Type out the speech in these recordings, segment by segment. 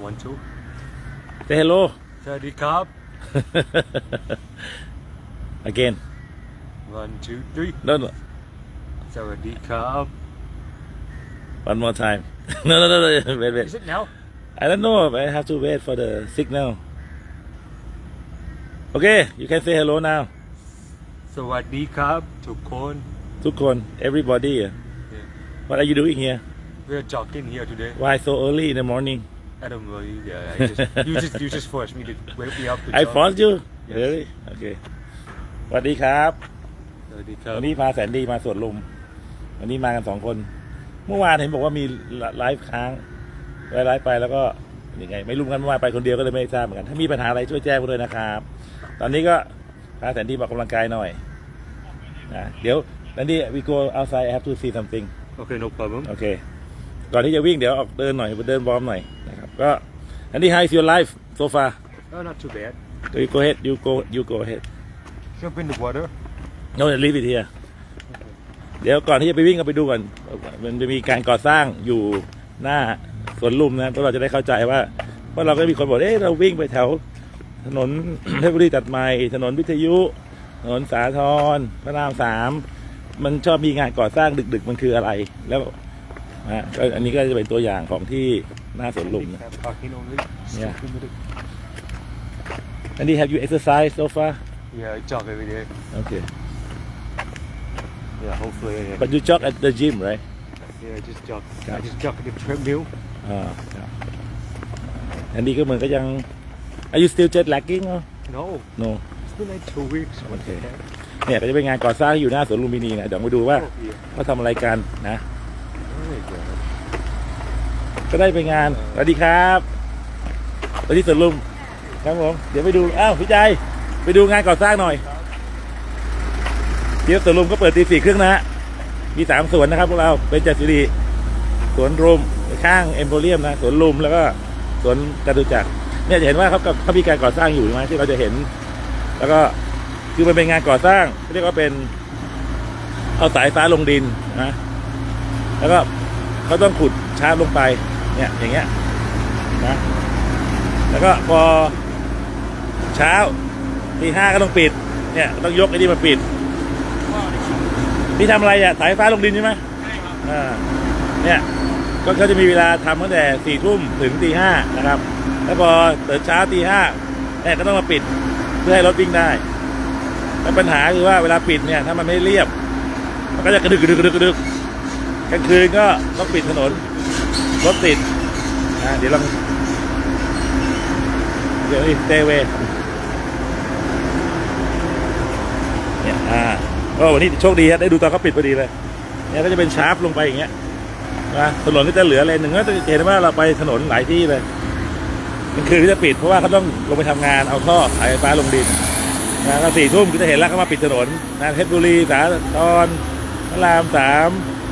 one two say hello สวัสดีครับ again one two three no no สวัสดีครับ one more time no no no no wait wait Is it now I don't know I have to wait for the signal okay you can say hello now สวัสดีครับทุกคน ทุกคน everybody Yeah. what are you doing here We're jogging here today why so early in the morning I don't know yeah I just you just you just forced me to wake me up to I jog. forced you Yes. really okay สวัสดีครับ สวัสดีครับวันนี้พาแสนดีมาสวนลุม วันนี้มากันสองคน เมื่อวานเห็นบอกว่ามีไลฟ์ค้างไว้ไลฟ์ไปแล้วก็ยังไง ไม่รู้กันเมื่อวานไปคนเดียวก็เลยไม่ทราบเหมือนกัน ถ้ามีปัญหาอะไรช่วยแจ้งมาด้วยนะครับ ตอนนี้ก็พาแสนดีมาออกกำลังกายหน่อยนะเดี๋ยวแสนดี we go outside I have to see something Okay no problem โอเค ก่อนที่จะวิ่งเดี๋ยวออกเดินหน่อยไปเดินวอร์มหน่อยนะครับ ก็แสนดี how is your life so far oh not too bad you go ahead you go you go ahead jump in the water no leave it here เดี๋ยวก่อนที่จะไปวิ่งก็ไปดูก่อนมันจะมีการก่อสร้างอยู่หน้าสวนลุมนะเพราะเราจะได้เข้าใจว่าเพราะเราก็มีคนบอกเอ๊ะเราวิ่งไปแถว ถนน เพชรบุรีตัดใหม่ ถนนวิทยุ ถนนสาทรพระรามสามมันชอบมีงานก่อสร้างดึก ๆ มันคืออะไร แล้วนะก็อันนี้ก็จะเป็นตัวอย่างของที่ หน้าสวนลุมนะ Have parking only Yeah. Stupid minute. อันนี้ have you exercised so far yeah I jog every day okay yeah hopefully yeah, but you jog at the gym right yeah I just jog Yeah. I just jog at the treadmill อ่าครับอันนี้ก็เหมือนก็ยัง Are you still jet lagging or no no it's been like two weeks What the Okay. heck? เนี่ยก็จะเป็นงานก่อสร้างอยู่หน้าสวนลุมพินีนะเดี๋ยวมาดูว่า Oh, yeah. เขาทำอะไรกันนะ Oh, my God. ก็ได้ไปงานสวัสดีครับสวัสดีสวนลุมครับผมเดี๋ยวไปดูอ้าวพี่ใจยไปดูงานก่อสร้างหน่อยเดี๋ยวสวนลุมก็เปิดตีสี่ครึ่งนะฮะมีสามสวนนะครับพวกเราเป็นจัดสิริสวนรุมข้างเอ็มโพเรียมนะสวนลุมแล้วก็สวนจตุจักรเนี่ยจะเห็นว่าเขากับเขามีการก่อสร้างอยู่ใช่ไหมที่เราจะเห็น แล้วก็คือมันเป็นงานก่อสร้างเรียกว่าเป็นเอาสายฟ้าลงดินนะแล้วก็เขาต้องขุดชาร์จลงไป เนี่ยอย่างเงี้ยนะแล้วก็พอเช้าตีห้าก็ต้องปิด เนี่ยต้องยกไอ้นี่มาปิดนี่ทำอะไรอะสายฟ้าลงดินใช่ไหมอ่าเนี่ยก็เขาจะมีเวลาทำตั้งแต่สี่ทุ่มถึงตีห้านะครับ แล้วพอตื่นเช้าตีห้าเนี่ยก็ต้องมาปิดเพื่อให้รถวิ่งได้แล้วปัญหาคือว่าเวลาปิดเนี่ยถ้ามันไม่เรียบ มันก็จะกระดึกกระดึกกระดึกกระดึกกลางคืนก็ต้องปิดถนน รถติดนะเดี๋ยวลองเดี๋ยวนี่เตเวเนี่ยอ่าก็วันนี้โชคดีฮะได้ดูตอนเขาปิดพอดีเลยเนี่ยก็จะเป็นชาร์ปลงไปอย่างเงี้ยนะถนนก็จะเหลือเลนหนึ่งก็จะเห็นว่าเราไปถนนหลายที่เลยกลางคืนก็จะปิดเพราะว่าเขาต้องลงไปทำงานเอาท่อสายไฟฟ้าลงดินนะก็สี่ทุ่มก็จะเห็นแล้วเขามาปิดถนนนะเพชรบุรีสาทรพระรามสาม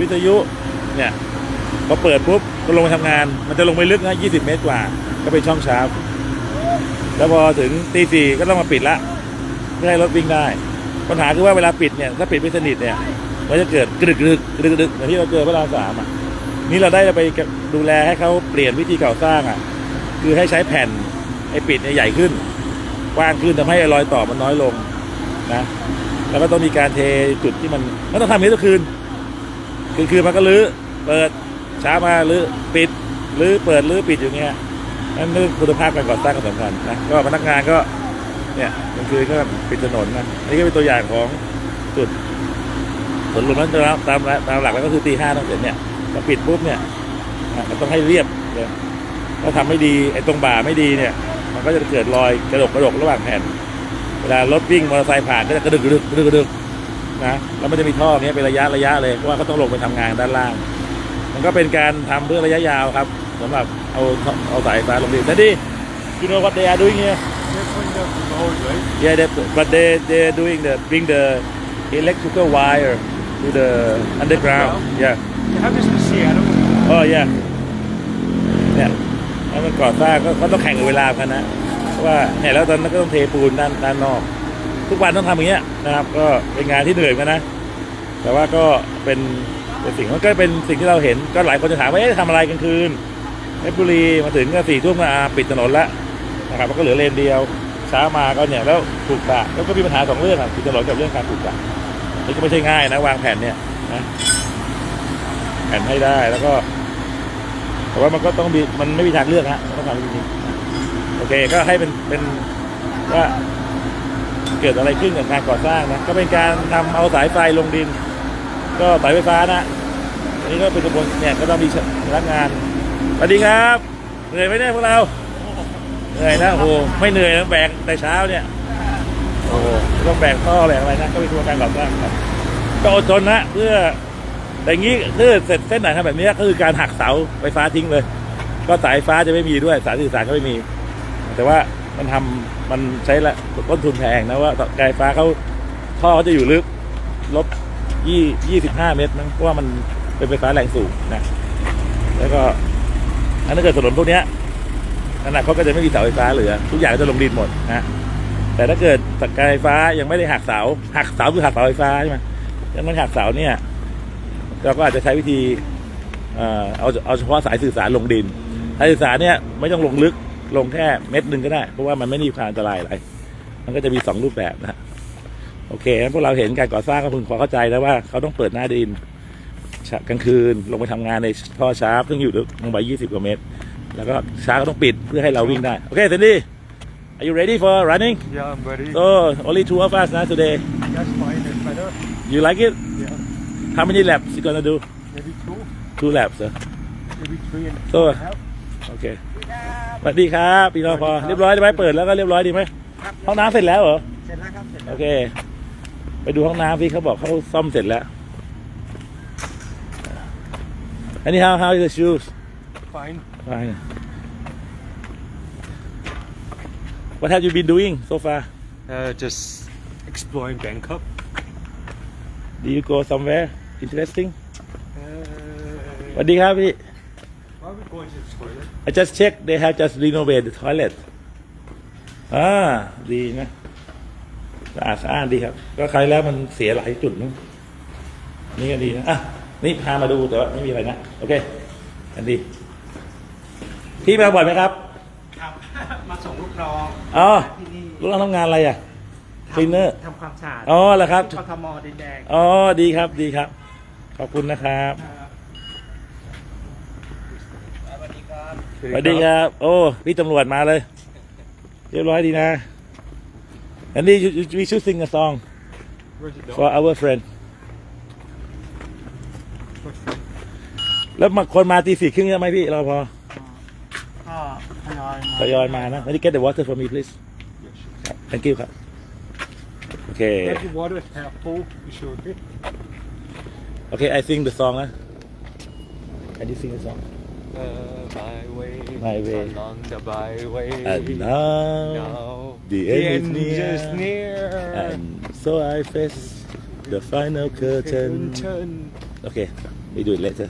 วิทยุเนี่ย พอเปิดปุ๊บก็ลงไปทำงาน มันจะลงไปลึกนะยี่สิบเมตรกว่า ก็เป็นช่องชาร์ปแล้วพอถึงตีสี่ก็ต้องมาปิดละเพื่อให้รถวิ่งได้ ปัญหาคือว่าเวลาปิดเนี่ยถ้าปิดไม่สนิทเนี่ยมันจะเกิดกระดึกกระดึกกระดึกกระดึกเหมือนที่เราเจอพระรามสามอะนี่เราได้ไปดูแลให้เขาเปลี่ยนวิธีก่อสร้างอะ คือให้ใช้แผ่นไอ้ปิดใหญ่ขึ้นกว้างขึ้นทำให้รอยต่อมันน้อยลงนะแล้วก็ต้องมีการเทจุดที่มันมันต้องทำนี้ทุกคืน คือคือมันก็ลื้อเปิด ช้ามาลื้อปิดลื้อเปิดลื้อปิดอย่างเงี้ยนั่นคือคุณภาพการก่อสร้างก็สำคัญนะก็พนักงานก็เนี่ยกลางคืนก็ปิดถนนนะอันนี้ก็เป็นตัวอย่างของจุดสวนลุมนั้นตามตามตามหลักแล้วก็คือตีห้าต้องเสร็จเนี่ยพอปิดปุ๊บเนี่ยนะมันต้องให้เรียบเลยถ้าทำไม่ดีไอ้ตรงบ่าไม่ดีเนี่ย มันก็จะเกิดรอยกระดกกระดกระหว่างแผ่น เวลารถวิ่งมอเตอร์ไซค์ผ่านก็จะกระดึกกระดึกกระดึกนะแล้วมันจะมีท่อเนี้ยเป็นระยะระยะเลยเพราะว่าเขาต้องลงไปทำงานด้านล่าง มันก็เป็นการทำเพื่อระยะยาวครับสำหรับเอาเอาสายฟ้าลงดินแต่ดิ you know what they are doing here They're putting up the road, right? yeah they, but they they are doing the bring the electrical wire to the underground yeah They have this in Seattle. โอ้ยเนี่ยแล้วมันก่อสร้างก็เขาต้องแข่งกับเวลากันนะเพราะว่าเนี่ยแล้วตอนนั้นก็ต้องเทปูนด้านด้านนอก ทุกวันต้องทำอย่างเงี้ยนะครับ ก็เป็นงานที่เหนื่อยเหมือนกันนะ แต่ว่าก็เป็น เป็นสิ่งมันก็เป็นสิ่งที่เราเห็นก็หลายคนจะถามว่าเอ๊ะทำอะไรกลางคืนเพชรบุรีมาถึงก็สี่ทุ่มมาปิดถนนแล้วนะครับแล้วก็เหลือเลนเดียวเช้ามาก็เนี่ยแล้วถูกปะแล้วก็มีปัญหาสองเรื่องอะปิดถนนกับเรื่องการถูกปะนี่ก็ไม่ใช่ง่ายนะวางแผนเนี่ยนะแผนให้ได้แล้วก็แต่ว่ามันก็ต้องมีมันไม่มีทางเลือกฮะนต้องทำจริงๆโอเคก็ให้เป็นเป็นว่าเกิดอะไรขึ้นกับการก่อสร้างนะก็เป็นการนำเอาสายไฟลงดิน ก็สายไฟฟ้านะ อันนี้ก็เป็นกระบวนเนี่ยก็ต้องมีพนักงานสวัสดีครับเหนื่อยไหมเนี่ยพวกเราเหนื่อยนะโอ้โหไม่เหนื่อยนะแบกแต่เช้าเนี่ยโอ้โหต้องแบกท่อแบกอะไรนะก็เป็นกระบวนการก่อสร้างครับก็อดทนนะเพื่อแต่อย่างนี้ถ้าเสร็จเส้นไหนทำแบบนี้ก็คือการหักเสาไฟฟ้าทิ้งเลย ก็สายฟ้าจะไม่มีด้วยสายสื่อสารก็ไม่มี แต่ว่ามันทำมันใช้ละต้นทุนแพงนะว่าไฟฟ้าเขาท่อเขาจะอยู่ลึกลบ ยี่ยี่สิบห้าเมตรนะเพราะว่ามันเป็นไฟฟ้าแรงสูงนะแล้วก็อันถ้าเกิดถนนพวกเนี้ยอนาคตก็จะไม่มีเสาไฟฟ้าเหลือ ทุกอย่างจะลงดินหมดนะแต่ถ้าเกิดการไฟฟ้ายังไม่ได้หักเสาหักเสาคือหักเสาไฟฟ้าใช่ไหมยังไม่หักเสาเนี่ยเราก็อาจจะใช้วิธีเอาเอาเฉพาะสายสื่อสารลงดินสายสื่อสารเนี่ยไม่ต้องลงลึกลงแค่เม็ดหนึ่งก็ได้ เพราะว่ามันไม่มีความอันตรายอะไร มันก็จะมีสองรูปแบบนะฮะ โอเคงั้นพวกเราเห็นการก่อสร้างก็พึงพอเข้าใจแล้วว่าเขาต้องเปิดหน้าดินกลางคืนลงไปทำงานในท่อชาร์ปซึ่งอยู่ลงไปยี่สิบกว่าเมตร แล้วก็ชาร์ปก็ต้องปิดเพื่อให้เราวิ่งได้ โอเคเซนดี้ Are you ready for running? Yeah, I'm ready. So only two of us now today. That's fine. It's better. You like it? Yeah. How many laps you gonna do? Maybe two, Two laps, sir. maybe three and So, a half. โอเคสวัสดีครับพี่รอพอเรียบร้อยดีไหมเปิดแล้วก็เรียบร้อยดีไหมห้องน้ำเสร็จแล้วเหรอเสร็จแล้วครับเสร็จโอแล้วเค ไปดูห้องน้ำพี่เขาบอกเขาซ่อมเสร็จแล้ว อันนี้ how how is the shoes Fine. fine what have you been doing so far Uh, just exploring Bangkok. do you go somewhere interesting Uh, สวัสดีครับพี่ why are we going to the toilet? I just checked they have just renovated the toilet อ่า ดีนะ สะอาดสะอ้านดีครับ ก็ใครแล้วมันเสียหลายจุดนะนี่ก็ดีนะอะนี่พามาดูแต่ว่าไม่มีอะไรนะโอเคอันดีพี่มาบ่อยไหมครับครับมาส่งลูกน้องอ๋อที่นี่ลูกน้องทำงานอะไรอะทำ cleaner ทำความสะอาดอ๋อเหรอครับกทมดินแดงอ๋อดีครับดีครับ ขอบคุณนะครับสวัสดีครับสวัสดีครับ โอ้พี่ตำรวจมาเลย เรียบร้อยดีนะ อันนี้ we should sing a song Where's the dog? for our friend What's that? แล้วมาคนมาตีสี่ครึ่งใช่ไหมพี่เราพอก็ทยอยมาทยอยมานะ Let me get the water for me please Yeah, sure. ครับ thank you ครับ โอเค Get the water half full. You sure? Okay. โอเค I sing the song นะ Can you sing the song Uh, my way. My way. Along the byway. and now Now the end is near. is near. and so I face the final curtain Curtain. โอเคไปดู it later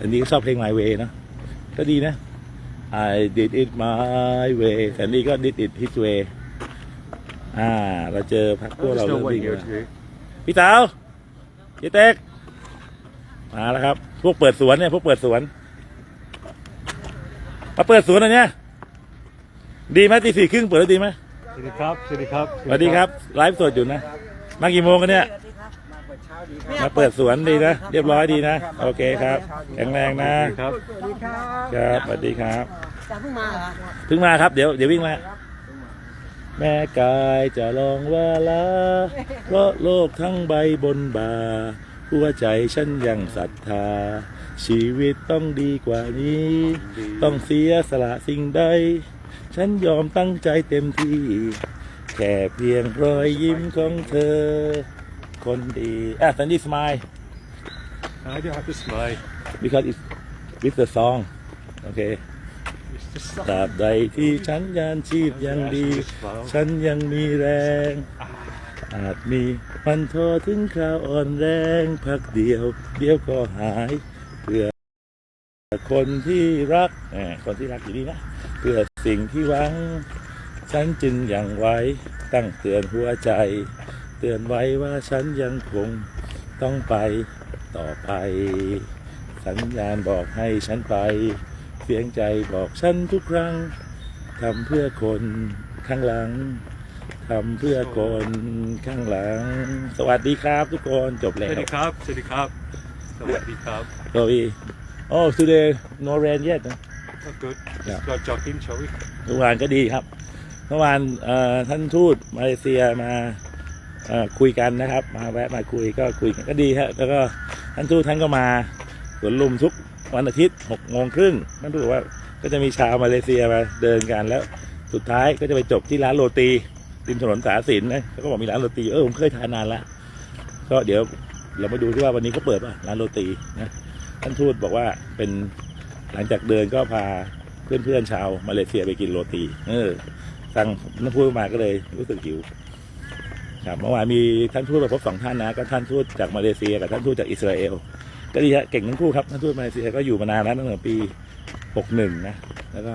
อันนี้ก็ชอบเพลง My Way เนอะก็ดีนะ I did it my way แต่นี่ก็ did it his way อ่า เราเจอพักพวก Oh, เรา there's เริ่ no ม one วิ่ง here แล้ว today. พี่สาวพี่เต็กมาแล้วครับ พวกเปิดสวนเนี่ยพวกเปิดสวนมาเปิดสวนอันเนี้ยดีไหมตีสี่ครึ่งเปิดแล้วดีไหมสวัสดีครับ สวัสดีครับสวัสดีครับไลฟ์สดอยู่นะมากี่โมงกันเนี่ยมาเปิดสวนดีนะเรียบร้อยดีนะ โอเคครับ แข็งแรงนะครับสวัสดีครับครับสวัสดีครับจะเพิ่งมาเหรอเพิ่งมาครับเดี๋ยวเดี๋ยววิ่งมาแม่กายจะลองว่าลาเพราะโลกทั้งใบบนบา หัวใจฉันยังศรัทธา ชีวิตต้องดีกว่านี้ ต้องเสียสละสิ่งใด ฉันยอมตั้งใจเต็มที่ แค่เพียงรอยยิ้มของเธอ คนดีอะ Sandy smile I don't have to smile. because it's with the song โอเค It's the sun. ตราบใดที่ฉันยานชีพยังดี ฉันยังมีแรง อาจมีมันโทอถึงคราวอ่อนแรงพักเดียว เดียวก็หายเพื่อคนที่รักคนที่รักอยู่นี่นะเพื่อสิ่งที่หวัง ฉันจึงยังไว้ตั้งเตือนหัวใจ เตือนไว้ว่าฉันยังคงต้องไปต่อไป สัญญาณบอกให้ฉันไป เสียงใจบอกฉันทุกครั้งทำเพื่อคนข้างหลัง ทำเพื่อคนข้างหลัง สวัสดีครับทุกคนจบแล้ว Sadi Cup, Sadi Cup. Sadi Cup. โอ้ยโอ้ today no rain yet นะ Oh, good. Yeah. Let's go jogging, shall we? เมื่อวานก็ดีครับเมื่อวานเอ่อท่านทูตมาเลเซียมาเอ่อคุยกันนะครับ มาแวะมาคุยก็คุยกันก็ดีฮะแล้วก็ท่านทูตท่านก็มาสวนลุมทุกวันอาทิตย์หกโมงครึ่งท่านทูตบอกว่าก็จะมีชาวมาเลเซียมาเดินกันแล้ว สุดท้ายก็จะไปจบที่ร้านโรตี ริมถนนสาสินนะเขาก็บอกมีร้านโรตีเออผมเคยทานนานละก็เดี๋ยวเรามาดูที่ว่าวันนี้เขาเปิดป่ะร้านโรตีนะท่านทูตบอกว่าเป็นหลังจากเดินก็พาเพื่อนๆชาวมาเลเซียไปกินโรตี เออสั่งน้ำพูดมาก็เลยรู้สึกหิวครับเมื่อวานมีท่านทูตมาพบสองท่านนะก็ท่านทูตจากมาเลเซียกับท่านทูตจากอิสราเอลก็ดีฮะเก่งทั้งคู่ครับท่านทูตมาเลเซียก็อยู่มานานแล้วตั้งแต่ปี 61 นะ แล้วก็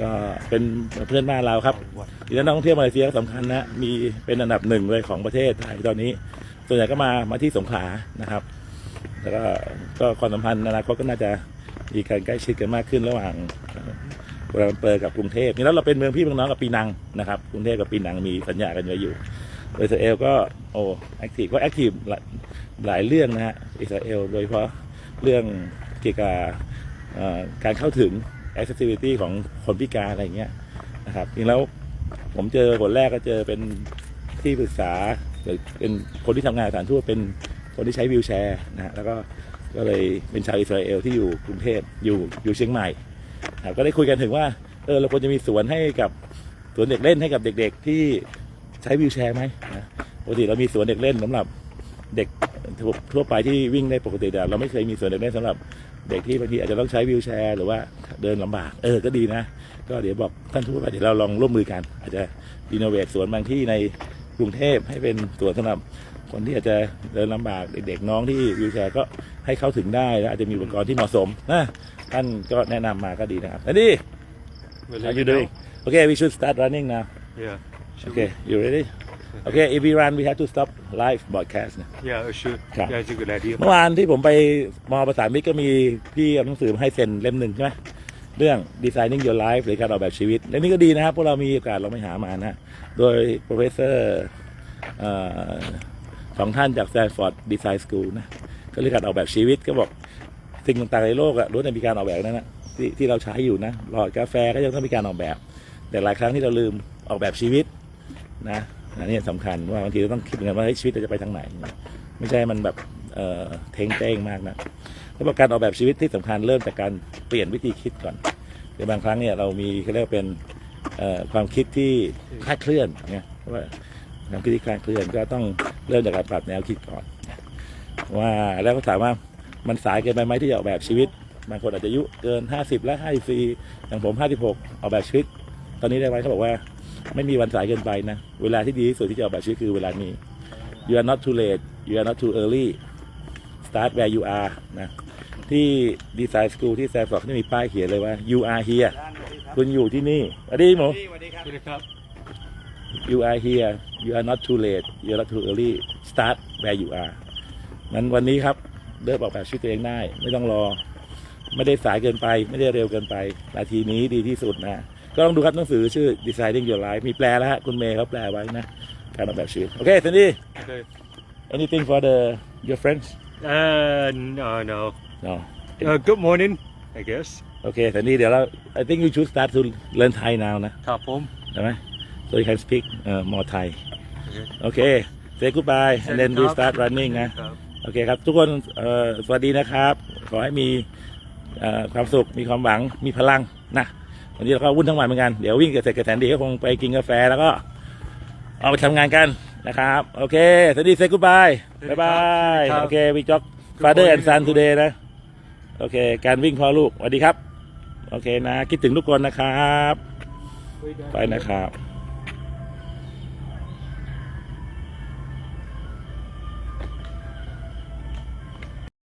ก็เป็นเพื่อนบ้านเราครับ Oh, what? ทีนี้นักท่องเที่ยวมาเลเซียก็สำคัญนะมีเป็นอันดับหนึ่งเลยของประเทศไทยตอนนี้ ส่วนใหญ่ก็มามาที่สงขลานะครับ แล้วก็ก็ความสัมพันธ์ในอนาคตก็น่าจะมีการใกล้ชิดกันมากขึ้นระหว่างกัวลาลัมเปอร์กับกรุงเทพนี่แล้วเราเป็นเมืองพี่เมืองน้องกับปีนังนะครับกรุงเทพกับปีนังมีสัญญากันไว้อยู่อิสราเอลก็โอ้แอคทีฟก็แอคทีฟหลายหลายเรื่องนะฮะอิสราเอลโดยเฉพาะเรื่องเกี่ยวกับเอ่อการเข้าถึง accessibility ของคนพิการอะไรอย่างเงี้ยนะครับจริงแล้วผมเจอคนแรกก็เจอเป็นที่ปรึกษาหรือเป็นคนที่ทำงานสถานทูตเป็นคนที่ใช้วีลแชร์นะฮะแล้วก็ก็เลยเป็นชาวอิสราเอลที่อยู่กรุงเทพอยู่อยู่เชียงใหม่ครับก็ได้คุยกันถึงว่าเออเราควรจะมีสวนให้กับสวนเด็กเล่นให้กับเด็ก ๆ ที่ใช้วีลแชร์ไหมนะปกติเรามีสวนเด็กเล่นสำหรับเด็ก ทั่วทั่วไปที่วิ่งได้ปกติแต่เราไม่เคยมีสวนเด็กเล่นสำหรับเด็กที่บางทีอาจจะต้องใช้วีลแชร์ หรือว่าเดินลำบาก เออก็ดีนะ ก็เดี๋ยวบอกท่านทูตว่าเดี๋ยวเราลองร่วมมือกัน อาจจะรีโนเวทสวนบางที่ในกรุงเทพให้เป็นสวนสำหรับคนที่อาจจะเดินลำบากเด็กๆน้องที่วิวแชร์ก็ให้เข้าถึงได้แล้วอาจจะมีอุปกรณ์ที่เหมาะสมนะท่านก็แนะนำมาก็ดีนะครับอันนี้ We'll how let you you know. doing okay we should start running now Yeah. Should okay you ready okay if we run we have to stop live broadcast นะ we? Yeah, uh, sure. Yeah. Yeah, it's a good idea. เมื่อวานที่ผมไปมอประสานมิตรก็มีพี่เอาหนังสือมาให้เซ็นเล่มหนึ่งใช่ไหมเรื่อง designing your life หรือการออกแบบชีวิตเล่มนี้ก็ดีนะครับ พวกเรามีโอกาสเราไม่หามานะโดย professor เอ่อสองท่านจาก Stanford Design School นะก็เรื่องการออกแบบชีวิตก็บอกสิ่งต่างๆในโลกอะล้วนแต่มีการออกแบบนั้นนะที่ที่เราใช้อยู่นะหลอดกาแฟก็ยังต้องมีการออกแบบ แต่หลายครั้งที่เราลืมออกแบบชีวิตนะ อันนี้สำคัญว่าบางทีเราต้องคิดเหมือนกันว่าชีวิตเราจะไปทางไหน ไม่ใช่มันแบบเออเทงเต้งมากนะแล้วบอกการออกแบบชีวิตที่สำคัญเริ่มจากการเปลี่ยนวิธีคิดก่อนเดี๋ยวบางครั้งเนี่ยเรามีเขาเรียกว่าเป็นความคิดที่คลาดเคลื่อนเนี่ยเพราะว่าความคิดที่คลาดเคลื่อนก็ต้องเริ่มจากการปรับแนวคิดก่อน ว่าแล้วก็ถามว่ามันสายเกินไปไหมที่จะออกแบบชีวิตบางคนอาจจะอายุเกิน 50 และ54อย่างผม 56 ออกแบบชีวิต ตอนนี้ได้ไหมเขาบอกว่า ไม่มีวันสายเกินไปนะ เวลาที่ดีที่สุดที่จะออกแบบชีวิตคือเวลานี้ you are not too late you are not too early start where you are นะที่ดีไซน์สกูลที่แซฟฟอร์ดจะมีป้ายเขียนเลยว่า you are here คุณอยู่ที่นี่สวัสดีหมูสวัสดีครับ Sadi Cup. you are here you are not too late you are not too early start where you are นั้นวันนี้ครับเริ่มออกแบบชีวิตตัวเองได้ ไม่ต้องรอ ไม่ได้สายเกินไป ไม่ได้เร็วเกินไป นาทีนี้ดีที่สุดนะ ก็ลองดูครับหนังสือชื่อ Designing Your Life มีแปลแล้วฮะ คุณเมย์เขาแปลไว้นะ การออกแบบชีวิต โอเคสันดี Okay. anything for the your friends Uh, no, no. no Uh, good morning, I guess. โอเคสันดีเดี๋ยวเรา I think you should start to learn Thai now นะ Top home. ใช่ไหม so you can speak uh, more Thai Okay. โอเค say goodbye and then we start running นะ Cup. โอเคครับ ทุกคนเอ่อสวัสดีนะครับ ขอให้มีเอ่อความสุขมีความหวังมีพลังนะ วันนี้เราก็วุ่นทั้งวันเหมือนกัน เดี๋ยววิ่งเสร็จกับแสนดีก็คงไปกินกาแฟแล้วก็ออกไปทำงานกันนะครับ โอเคสวัสดีเซ็กกูบายบายบายครับโอเควิจ็อก father and son today นะ โอเค การวิ่งพ่อลูกสวัสดีครับ โอเคนะ คิดถึงทุกคนนะครับ ไปนะครับ